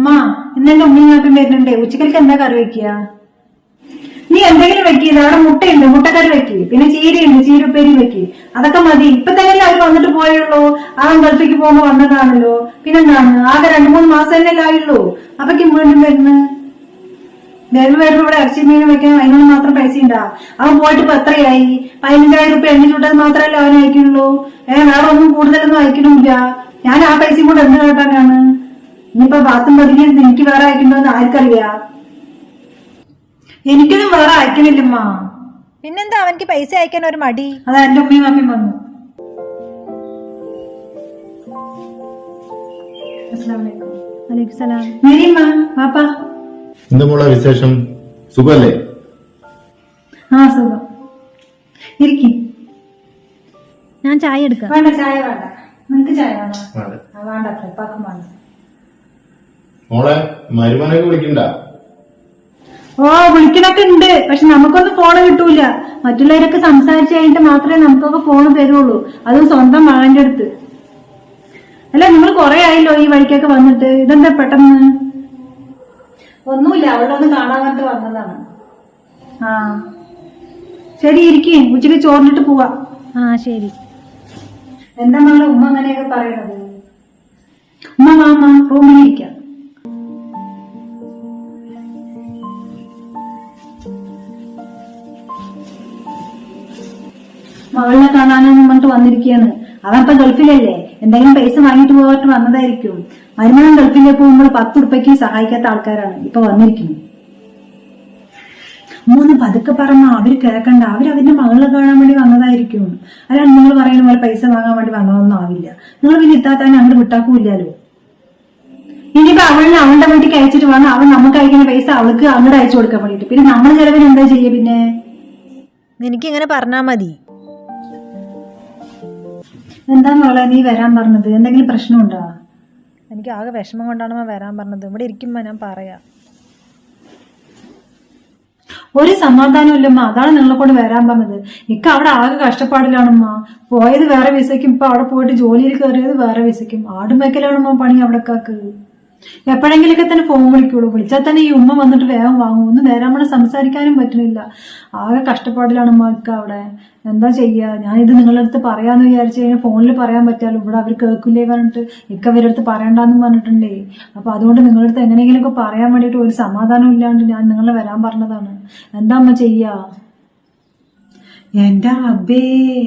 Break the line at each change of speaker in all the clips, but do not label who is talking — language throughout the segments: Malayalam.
ഉമ്മ ഇന്നെന്റെ ഉമ്മയും നാട്ടും വരുന്നുണ്ടേ. ഉച്ചക്കലേക്ക് എന്താ കറി വെക്കുക? നീ എന്തെങ്കിലും വെക്കിയത് അവിടെ മുട്ടയുണ്ട്. മുട്ടക്കറി വെക്കി. പിന്നെ ചീരയുണ്ട്. ചീരപ്പേരി വെക്കി. അതൊക്കെ മതി. ഇപ്പൊ തന്നെ അവർ വന്നിട്ട് പോയുള്ളൂ. അവൻ ഗൾഫിക്ക് പോകുമ്പോ വന്നതാണല്ലോ. പിന്നെന്താണ് ആകെ രണ്ടു മൂന്ന് മാസം തന്നെ ആയുള്ളൂ അപ്പൊക്കും വീണ്ടും വരുന്നു? വേറെ വരുമ്പോ ഇവിടെ ഇറച്ചി മീൻ വെക്കാൻ അതിനൊന്നും മാത്രം പൈസ ഉണ്ടാ അവൻ പോയിട്ട് ഇപ്പൊ എത്രയായി? പതിനഞ്ചായിരം റുപ്യ എണ്ണി ചൂട്ടത് മാത്രമല്ല അവൻ അയക്കുള്ളൂ. ഏ വേറെ ഒന്നും കൂടുതലൊന്നും അയക്കണില്ല ഞാൻ ആ പൈസയും കൂടെ എന്ത് കേട്ടാനാണ്? ഇനിയിപ്പോ ബാത്തും പതിക്കുന്നത് എനിക്ക് വേറെ അയക്കണ്ടോന്ന് ആർക്കറിയാ? എനിക്കൊന്നും വേറെ അയക്കണില്ലമ്മ.
പിന്നെന്താ അവനക്ക് പൈസ അയക്കാൻ ഒരു മടി.
അതാ എന്റെ ഉമ്മയും അമ്മയും വന്നു. അസ്സലാമലൈക്കും
അലൈക്കും സലാം
മേരിയമ്മ പാപ്പാ
എന്താ മോളെ വിശേഷം? സുഖല്ലേ
हाँ,
ആ സുഖം. ഇരിക്കും.
ഞാൻ ചായ എടുക്കാം.
വേണ്ട ചായ വേണ്ട. നിങ്ങക്ക് ചായ
വേണ്ട.
ആ, വേണ്ട അത്ര ഉപ്പാക്കും വേണ്ട.
മോളെ മരുമനൊക്കെ വിളിക്കണ്ട?
ഓ വിളിക്കണൊക്കെ ഉണ്ട്. പക്ഷെ നമുക്കൊന്നും ഫോണ് കിട്ടൂല. മറ്റുള്ളവരൊക്കെ സംസാരിച്ചു കഴിഞ്ഞിട്ട് മാത്രമേ നമുക്കൊക്കെ ഫോൺ തരുള്ളൂ. അതും സ്വന്തം മകന്റെ അടുത്ത്. അല്ല നിങ്ങൾ കുറെ ആയല്ലോ ഈ വഴിക്കൊക്കെ വന്നിട്ട്. ഇതെന്താ പെട്ടെന്ന്? ഒന്നുമില്ല. അവളെ ഒന്ന് കാണാൻ വേണ്ടി വന്നതാണ്. ആ. ശരി ഇരിക്കേ. ഉച്ചയ്ക്ക് ചോറിനിട്ട് പോവാ.
ആ ശരി.
എന്താ മകളെ ഉമ്മ അങ്ങനെയൊക്കെ പറയണത്? ഉമ്മ മാമ റൂമിൽ മകളിനെ കാണാനെന്ന് പറഞ്ഞിട്ട് വന്നിരിക്കുകയാണ്. അവൻ ഇപ്പൊ ഗൾഫിലല്ലേ? എന്തെങ്കിലും പൈസ വാങ്ങിട്ട് പോയിട്ട് വന്നതായിരിക്കും. മരുമകൻ ഗൾഫിലേക്ക് പോകുമ്പോൾ പത്ത് ഉറുപ്പയ്ക്ക് സഹായിക്കാത്ത ആൾക്കാരാണ് ഇപ്പൊ വന്നിരിക്കുന്നു മൂന്ന് പതുക്കെ പറഞ്ഞ അവർ കേൾക്കണ്ട. അവർ അവന്റെ മകളെ കാണാൻ വേണ്ടി വന്നതായിരിക്കും. അല്ലാണ്ട് നിങ്ങൾ പറയുന്ന പോലെ പൈസ വാങ്ങാൻ വേണ്ടി വന്നതൊന്നും ആവില്ല. നിങ്ങൾ പിന്നെ ഇത്താത്താൻ അങ്ങോട്ട് വിട്ടാക്കൂല്ലല്ലോ. ഇനിയിപ്പോ അവളിനെ അവളുടെ വീട്ടിൽ അയച്ചിട്ട് വേണം. അവൻ നമുക്ക് അയക്കുന്ന പൈസ അവൾക്ക് അങ്ങോട്ട് അയച്ചു കൊടുക്കാൻ വേണ്ടിട്ട് പിന്നെ നമ്മൾ ചെലവിന് എന്താ ചെയ്യുക പിന്നെ?
നിനക്ക് ഇങ്ങനെ പറഞ്ഞാ മതി.
എന്താ മോളെ നീ വരാൻ പറഞ്ഞത്? എന്തെങ്കിലും പ്രശ്നമുണ്ടോ?
എനിക്ക് ആകെ വിഷമം കൊണ്ടാണ് വരാൻ പറഞ്ഞത്. ഇവിടെ ഇരിക്കുമ്പോ ഞാൻ പറയാം.
ഒരു സമാധാനം ഇല്ലമ്മ അതാണ് നിങ്ങളെ കൊണ്ട് വരാൻ പറഞ്ഞത്. ഇക്ക അവിടെ ആകെ കഷ്ടപ്പാടിലാണമ്മ പോയത് വേറെ വിസയ്ക്കും ഇപ്പൊ അവിടെ പോയിട്ട് ജോലിയിൽ കയറിയത് വേറെ വിസയ്ക്കും. ആടും വെക്കലാണമ്മ പണി അവിടെക്കാക്ക് എപ്പോഴെങ്കിലൊക്കെ തന്നെ ഫോൺ വിളിക്കുള്ളൂ. വിളിച്ചാൽ തന്നെ ഈ ഉമ്മ വന്നിട്ട് വേഗം വാങ്ങും. ഒന്നും നേരം നമ്മളെ സംസാരിക്കാനും പറ്റുന്നില്ല. ആകെ കഷ്ടപ്പാടിലാണ് ഉമ്മക്ക് അവിടെ. എന്താ ചെയ്യുക ഞാൻ ഇത് നിങ്ങളുടെ അടുത്ത് പറയാന്ന് വിചാരിച്ചു കഴിഞ്ഞാൽ ഫോണിൽ പറയാൻ പറ്റാലോ? ഇവിടെ അവർ കേൾക്കില്ലേ പറഞ്ഞിട്ട്. ഇക്ക ഇവരുടെ അടുത്ത് പറയണ്ടെന്ന് പറഞ്ഞിട്ടുണ്ടേ. അപ്പൊ അതുകൊണ്ട് നിങ്ങളുടെ അടുത്ത് എങ്ങനെയെങ്കിലുമൊക്കെ പറയാൻ വേണ്ടിയിട്ട് ഒരു സമാധാനം ഇല്ലാണ്ട് ഞാൻ നിങ്ങളെ വരാൻ പറഞ്ഞതാണ്. എന്താ അമ്മ ചെയ്യാ? എന്റെ റബ്ബേ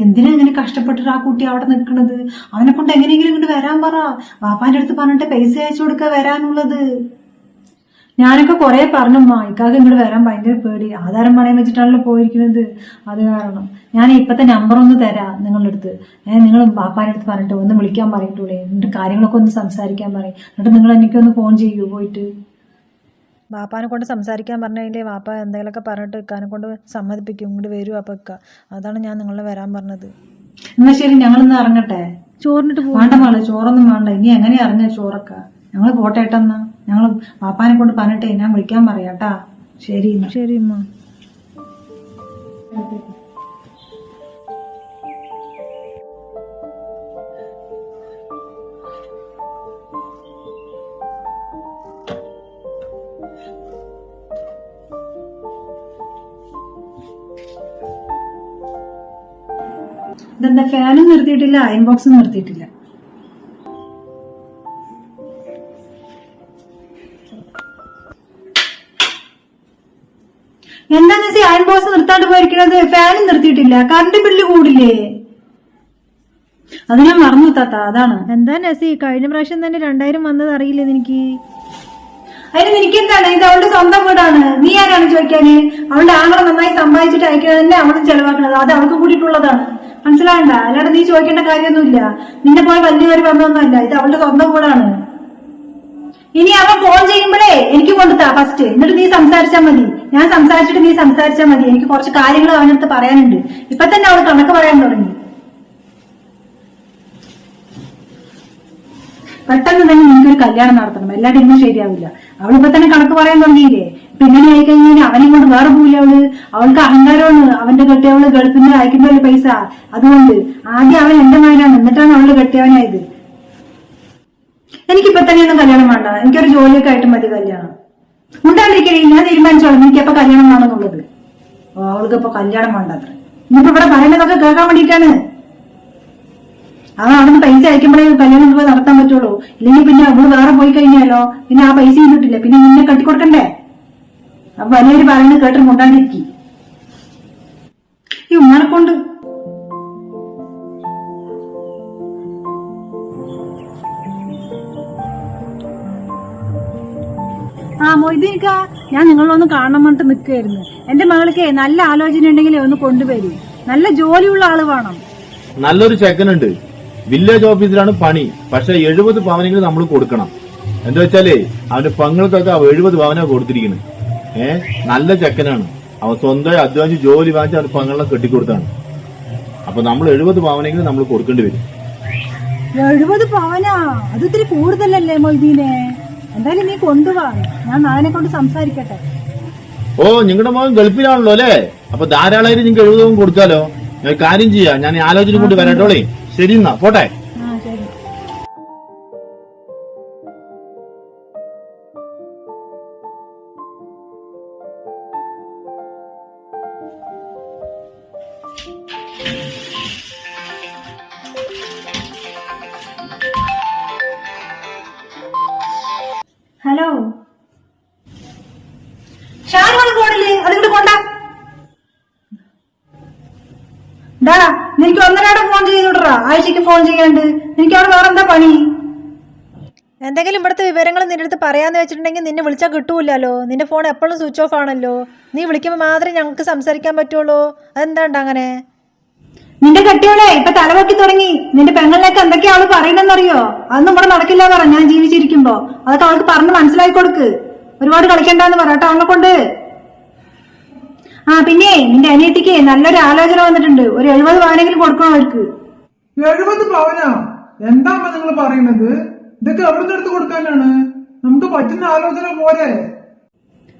എന്തിനാ അങ്ങനെ കഷ്ടപ്പെട്ടിട്ട് ആ കുട്ടി അവിടെ നിൽക്കണത്? അവനെ കൊണ്ട് എങ്ങനെയെങ്കിലും ഇങ്ങോട്ട് വരാൻ പറ. വാപ്പാന്റെ അടുത്ത് പറഞ്ഞിട്ട് പൈസ അയച്ചു കൊടുക്ക വരാനുള്ളത്. ഞാനൊക്കെ കുറെ പറഞ്ഞു ഇക്കാക്ക് ഇങ്ങോട്ട് വരാൻ ഭയങ്കര പേടി. ആധാരം പണയം വെച്ചിട്ടാണല്ലോ പോയിരിക്കുന്നത്. അത് കാരണം. ഞാൻ ഇപ്പത്തെ നമ്പർ ഒന്ന് തരാം നിങ്ങളുടെ അടുത്ത്. ഏഹ് നിങ്ങൾ പാപ്പാന്റെ അടുത്ത് പറഞ്ഞിട്ട് ഒന്ന് വിളിക്കാൻ പറയട്ടൂടെ എന്നിട്ട് കാര്യങ്ങളൊക്കെ ഒന്ന് സംസാരിക്കാൻ പറയും. എന്നിട്ട് നിങ്ങൾ എനിക്കൊന്ന് ഫോൺ ചെയ്യൂ പോയിട്ട്.
വാപ്പാനെ കൊണ്ട് സംസാരിക്കാൻ പറഞ്ഞതിന്റെ വാപ്പ എന്തെങ്കിലുമൊക്കെ പറഞ്ഞിട്ട് ഇക്കാനെ കൊണ്ട് സമ്മതിപ്പിക്കും. ഇങ്ങോട്ട് വരും അപ്പൊ ഇക്ക. അതാണ് ഞാൻ നിങ്ങളെ വരാൻ പറഞ്ഞത്.
എന്നാ ശരി ഞങ്ങളിന്ന് ഇറങ്ങട്ടെ?
ചോറിനിട്ട്
വേണ്ട മോളെ ചോറൊന്നും വേണ്ട. ഇനി എങ്ങനെ ഇറങ്ങ ചോറൊക്കെ? ഞങ്ങൾ പോട്ടെ ഏട്ടെന്നാ? ഞങ്ങൾ വാപ്പാനെ കൊണ്ട് പറഞ്ഞിട്ടേ ഞാൻ വിളിക്കാൻ പറയാട്ടാ ശരി.
ശരി അമ്മ
ഇതെന്താ ഫാനും നിർത്തിയിട്ടില്ല അയൺ ബോക്സും നിർത്തിയിട്ടില്ല. എന്താന്ന് വെച്ചാൽ അയൺ ബോക്സ് നിർത്താണ്ട് പോയിരിക്കണത്? ഫാനും നിർത്തിയിട്ടില്ല കറണ്ട് ബില്ല് കൂടില്ലേ? അത് ഞാൻ മറന്നു താത്ത അതാണ്.
എന്താ നസി കഴിഞ്ഞ പ്രാവശ്യം തന്നെ രണ്ടായിരം വന്നത് അറിയില്ലേ എനിക്ക്
അതിന് നിനക്ക് എന്താണ് ഇത് അവളുടെ സ്വന്തം വീടാണ്. നീ ആരാണ് ചോദിക്കാന്? അവളുടെ ആങ്ങളെ നന്നായി സമ്പാദിച്ചിട്ട് അയക്കുന്നത് തന്നെ അവളും ചെലവാക്കുന്നത് അത് അവൾക്ക് കൂടിയിട്ടുള്ളതാണ്. മനസ്സിലാകണ്ട അല്ലാണ്ട് നീ ചോദിക്കേണ്ട കാര്യമൊന്നുമില്ല. നിന്നെ പോലെ വലിയ പേര് വന്നൊന്നുമല്ല. ഇത് അവളുടെ സ്വന്തം കൂടാണ്. ഇനി അവൻ ഫോൺ ചെയ്യുമ്പോഴേ എനിക്ക് കൊണ്ടുത്താ ഫസ്റ്റ് എന്നിട്ട് നീ സംസാരിച്ചാൽ മതി. ഞാൻ സംസാരിച്ചിട്ട് നീ സംസാരിച്ചാൽ മതി. എനിക്ക് കുറച്ച് കാര്യങ്ങൾ അവനടുത്ത് പറയാനുണ്ട്. ഇപ്പൊ തന്നെ അവൾ കണക്ക് പറയാൻ തുടങ്ങി. പെട്ടെന്ന് തന്നെ നിനക്കൊരു കല്യാണം നടത്തണം. അല്ലാണ്ട് ഇന്നും ശരിയാവില്ല. അവളിപ്പോ തന്നെ കണക്ക് പറയാൻ തുടങ്ങിയില്ലേ? പിന്നെ ആയി കഴിഞ്ഞാൽ അവനെ കൊണ്ട് വേറെ പോയില്ല അവൾ. അവൾക്ക് അഹങ്കാരമാണ്. അവന്റെ കെട്ടിയവൾ ഗൾഫിൽ നിന്ന് പൈസ. അതുകൊണ്ട് ആദ്യം അവൻ എന്റെ മകനാണ് എന്നിട്ടാണ് അവൾ കെട്ടിയവനായത്. എനിക്കിപ്പൊ തന്നെയൊന്നും കല്യാണം വേണ്ട. എനിക്കൊരു ജോലിയൊക്കെ ആയിട്ട് മതി കല്യാണം. ഉണ്ടാണ്ടിരിക്കണേ ഞാൻ തീരുമാനിച്ചോളാം. എനിക്കപ്പൊ കല്യാണം വേണമെന്നുള്ളത്. അവൾക്ക് ഇപ്പൊ കല്യാണം വേണ്ട അത്ര ഇനിയിപ്പോ ഇവിടെ പറയുന്നതൊക്കെ കേൾക്കാൻ വേണ്ടിയിട്ടാണ്. ആ അവിടുന്ന് പൈസ അയക്കുമ്പോഴേ കല്യാണം നടത്താൻ പറ്റുള്ളൂ. ഇല്ലെങ്കിൽ പിന്നെ അവൾ വേറെ പോയി കഴിഞ്ഞാലോ? പിന്നെ ആ പൈസ കിട്ടില്ല പിന്നെ നിന്നെ കട്ടിക്കൊടുക്കണ്ടേ? അപ്പൊ വലിയൊരു പറയുന്നത് കേട്ടിട്ട് മുണ്ടാണ്ടിരിക്കും. ഈ ഉമ്മനെ കൊണ്ട്. ആ മൊയ്തീക്ക ഞാൻ നിങ്ങളൊന്ന് കാണാൻ വേണ്ടിട്ട് നിൽക്കുകയായിരുന്നു. എന്റെ മകൾക്ക് നല്ല ആലോചന ഉണ്ടെങ്കിൽ ഒന്ന് കൊണ്ടുവരൂ. നല്ല ജോലിയുള്ള ആൾ വേണം.
നല്ലൊരു ചെക്കനുണ്ട്. വില്ലേജ് ഓഫീസിലാണ് പണി. പക്ഷെ എഴുപത് പവനെങ്കിലും നമ്മൾ കൊടുക്കണം. എന്താ വെച്ചാലേ അവന്റെ പങ്ങൾക്കൊക്കെ എഴുപത് പവനാ കൊടുത്തിരിക്കുന്നത് ഏ? നല്ല ചെക്കനാണ്. അവൻ സ്വന്തം അധ്വാനിച്ച് ജോലി വാങ്ങിച്ച് അവർ പങ്ങളെ കെട്ടിക്കൊടുത്താണ്. അപ്പൊ നമ്മൾ എഴുപത് പവനെങ്കിലും നമ്മൾ കൊടുക്കേണ്ടി വരും.
എഴുപത് പവനാ? അതിത്തിരി കൂടുതലല്ലേ മൊയ്തീനെ? എന്തായാലും നീ കൊണ്ടുവാ. ഞാൻ നാളെ കൊണ്ട് സംസാരിക്കട്ടെ.
ഓ നിങ്ങളുടെ മോൻ ഗൾഫിലാണല്ലോ അല്ലേ? അപ്പൊ ധാരാളമായിട്ട് നിങ്ങൾക്ക് എഴുപതും കൊടുത്താലോ? കൊടുക്കാലോ കാര്യം ചെയ്യാം. ഞാൻ ആലോചന കൊണ്ട് വരട്ടോളേ. ശരി എന്നാ. പോട്ടെ.
ഹലോ. ഷാരുമാണ് ഫോണിൽ അതിങ്ങോട്ട് കൊണ്ട നിനക്ക് ഒന്നരാടെ ഫോൺ ചെയ്തോട്ടാ ആഴ്ചക്ക് ഫോൺ ചെയ്യാണ്ട്. നിനക്ക് അവിടെ വേറെ എന്താ പണി?
എന്തെങ്കിലും ഇവിടുത്തെ വിവരങ്ങൾ നിന്റെ അടുത്ത് പറയാന്ന് വെച്ചിട്ടുണ്ടെങ്കിൽ നിന്നെ വിളിച്ചാൽ കിട്ടൂലല്ലോ നിന്റെ ഫോൺ എപ്പോഴും സ്വിച്ച് ഓഫ് ആണല്ലോ. നീ വിളിക്കുമ്പോൾ മാത്രമേ ഞങ്ങൾക്ക് സംസാരിക്കാൻ പറ്റുള്ളൂ. അതെന്താണ്ട് അങ്ങനെ?
നിന്റെ കെട്ടിയോളെ ഇപ്പൊ തലവൊക്കി തുടങ്ങി. നിന്റെ പെങ്ങളിലേക്ക് എന്തൊക്കെയാ അവൾ പറയണെന്നറിയോ അതൊന്നും ഇവിടെ നടക്കില്ല പറ. ഞാൻ ജീവിച്ചിരിക്കുമ്പോ. അതൊക്കെ അവൾക്ക് പറഞ്ഞ് മനസ്സിലാക്കി കൊടുക്ക്. ഒരുപാട് കളിക്കണ്ടെന്ന് പറയട്ടോ അവളെ കൊണ്ട്. ആ പിന്നെ നിന്റെ അനിയത്തിക്ക് നല്ലൊരു ആലോചന വന്നിട്ടുണ്ട്. ഒരു എഴുപത് പവനെങ്കിലും കൊടുക്കണം അവർക്ക്.
എഴുപത് പവനാ? എന്താ നിങ്ങൾ പറയുന്നത്? ഇതൊക്കെ എവിടുന്ന് എടുത്ത് കൊടുക്കാനാണ്? നമുക്ക് പറ്റുന്ന ആലോചന പോരെ.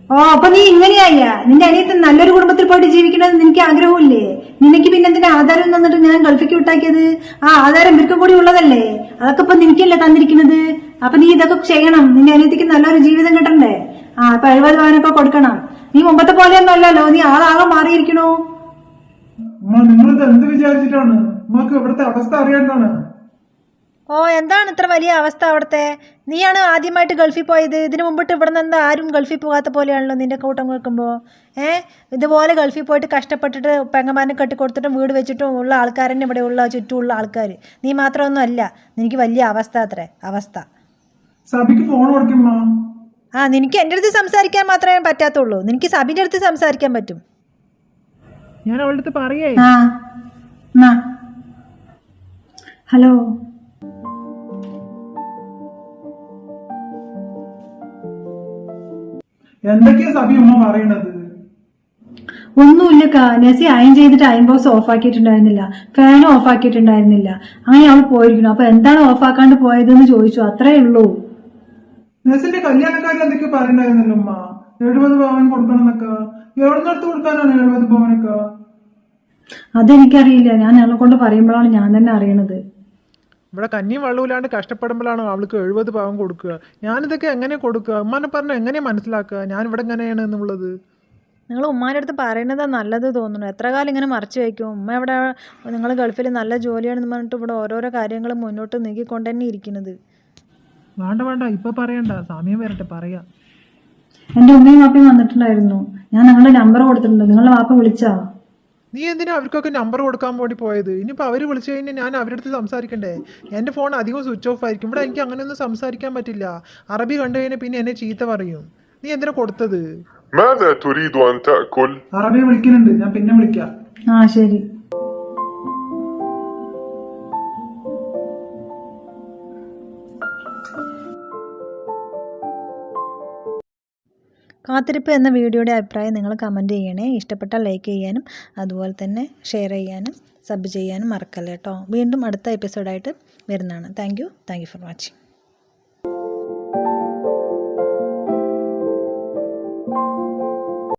ഓ അപ്പൊ നീ ഇങ്ങനെയായ? നിന്റെ അനിയത്ത് നല്ലൊരു കുടുംബത്തിൽ പോയിട്ട് ജീവിക്കണമെന്ന് നിനക്ക് ആഗ്രഹമില്ലേ നിനക്ക് പിന്നെ എന്തിനാ ആധാരം തന്നിട്ട് ഞാൻ ഗൾഫിക്ക് വിട്ടാക്കിയത്? ആ ആധാരം ഇവർക്കും കൂടി ഉള്ളതല്ലേ? അതൊക്കെ ഇപ്പൊ നിനക്കല്ലേ തന്നിരിക്കുന്നത്? അപ്പൊ നീ ഇതൊക്കെ ചെയ്യണം. നിന്റെ അനിയത്തിക്ക് നല്ലൊരു ജീവിതം കിട്ടണ്ടേ? ആ ഇപ്പൊ എഴുപത് പവനൊക്കെ കൊടുക്കണം. നീ മുമ്പത്തെ പോലെയൊന്നും അല്ലല്ലോ നീ ആളാകെ മാറിയിരിക്കണോ.
നിങ്ങൾ എന്ത് വിചാരിച്ചിട്ടാണ്? നമുക്ക് ഇവിടുത്തെ അവസ്ഥ അറിയാണ്ടാണ്
ഓ എന്താണ് ഇത്ര വലിയ അവസ്ഥ അവിടുത്തെ? നീയാണ് ആദ്യമായിട്ട് ഗൾഫിൽ പോയത്. ഇതിനു മുമ്പിട്ട് ഇവിടെ നിന്ന് ആരും ഗൾഫിൽ പോകാത്ത പോലെയാണല്ലോ നിന്റെ കൂട്ടം കേൾക്കുമ്പോൾ ഏ? ഇതുപോലെ ഗൾഫിൽ പോയിട്ട് കഷ്ടപ്പെട്ടിട്ട് പെങ്ങമാനെ കെട്ടിക്കൊടുത്തിട്ടും വീട് വെച്ചിട്ടും ഉള്ള ആൾക്കാരനെ ഇവിടെ ഉള്ള ചുറ്റുമുള്ള ആൾക്കാർ നീ മാത്രമൊന്നും അല്ല. നിനക്ക് വലിയ അവസ്ഥ അത്രേ. അവസ്ഥ. ആ നിനക്ക് എന്റെ അടുത്ത് സംസാരിക്കാൻ മാത്രമേ പറ്റാത്തുള്ളൂ. നിനക്ക് സബിന്റെ അടുത്ത് സംസാരിക്കാൻ പറ്റും.
ഞാൻ അവളുടെ അടുത്ത് പറയേ.
ഹലോ.
എന്തൊക്കെയാ സഭി ഉമ്മ പറയണത്?
ഒന്നുമില്ല കാ നസി അയൺ ചെയ്തിട്ട് അയൺ ബോക്സ് ഓഫ് ആക്കിയിട്ടുണ്ടായിരുന്നില്ല ഫാൻ ഓഫ് ആക്കിയിട്ടുണ്ടായിരുന്നില്ല അങ്ങനെ അവൾ പോയിരിക്കുന്നു. അപ്പൊ എന്താണ് ഓഫ് ആക്കാണ്ട് പോയതെന്ന് ചോദിച്ചു. അത്രേ ഉള്ളൂ.
നെസിന്റെ കല്യാണക്കാരി എന്തൊക്കെ പറയണ്ടായിരുന്നല്ലോ ഉമ്മ? എഴുപത് പവൻ കൊടുക്കണം എന്നൊക്കെ എവിടുന്ന് എടുത്ത് കൊടുക്കാനാണ് എഴുപത് പവനൊക്കെ?
അതെനിക്കറിയില്ല. ഞാൻ ഞങ്ങളെ കൊണ്ട് പറയുമ്പോഴാണ് ഞാൻ തന്നെ അറിയണത്.
ഇവിടെ കഞ്ഞിയും വെള്ളമില്ലാണ്ട് കഷ്ടപ്പെടുമ്പോഴാണ് അവൾക്ക് എഴുപത് പാവം കൊടുക്കുക. ഞാനിതൊക്കെ എങ്ങനെ കൊടുക്കുക? ഉമ്മാനെ പറഞ്ഞ എങ്ങനെ മനസ്സിലാക്കുക? ഞാൻ ഇവിടെ എങ്ങനെയാണ് എന്നുള്ളത്?
നിങ്ങൾ ഉമ്മാന്റെ അടുത്ത് പറയുന്നതാ നല്ലത് തോന്നുന്നു. എത്ര കാലം ഇങ്ങനെ മറച്ചു വയ്ക്കും? ഉമ്മ ഇവിടെ നിങ്ങൾ ഗൾഫിൽ നല്ല ജോലിയാണെന്ന് പറഞ്ഞിട്ട് ഇവിടെ ഓരോരോ കാര്യങ്ങൾ മുന്നോട്ട് നീക്കിക്കൊണ്ട് തന്നെ ഇരിക്കുന്നത്.
വേണ്ട വേണ്ട. ഇപ്പൊ പറയണ്ട. സമയം വരട്ടെ. പറയാ.
എന്റെ ഉമ്മയും വാപ്പയും വന്നിട്ടുണ്ടായിരുന്നു. ഞാൻ നിങ്ങളുടെ നമ്പർ കൊടുത്തിട്ടുണ്ട്. നിങ്ങളുടെ വാപ്പ വിളിച്ചാ?
നീ എന്തിനാ അവർക്കൊക്കെ നമ്പർ കൊടുക്കാൻ വേണ്ടി പോയത്? ഇനിയിപ്പോൾ അവർ വിളിച്ചു കഴിഞ്ഞാൽ ഞാൻ അവരുടെ അടുത്ത് സംസാരിക്കണ്ടേ? എന്റെ ഫോൺ അധികം സ്വിച്ച് ഓഫ് ആയിരിക്കും. ഇവിടെ എനിക്ക് അങ്ങനെയൊന്നും സംസാരിക്കാൻ പറ്റില്ല. അറബി കണ്ടു കഴിഞ്ഞാൽ പിന്നെ എന്നെ ചീത്ത പറയും. നീ എന്തിനാ കൊടുത്തത്?
അറബി വിളിക്കുന്നുണ്ട്. ഞാൻ പിന്നെ വിളിക്കാം.
ആ ശരി.
കാത്തിരിപ്പ് എന്ന വീഡിയോയുടെ അഭിപ്രായം നിങ്ങൾ കമന്റ് ചെയ്യണേ. ഇഷ്ടപ്പെട്ട ലൈക്ക് ചെയ്യാനും അതുപോലെ തന്നെ ഷെയർ ചെയ്യാനും സബ് ചെയ്യാനും മറക്കല്ലേ കേട്ടോ വീണ്ടും അടുത്ത എപ്പിസോഡായിട്ട് വരുന്നതാണ്. Thank you thank you for watching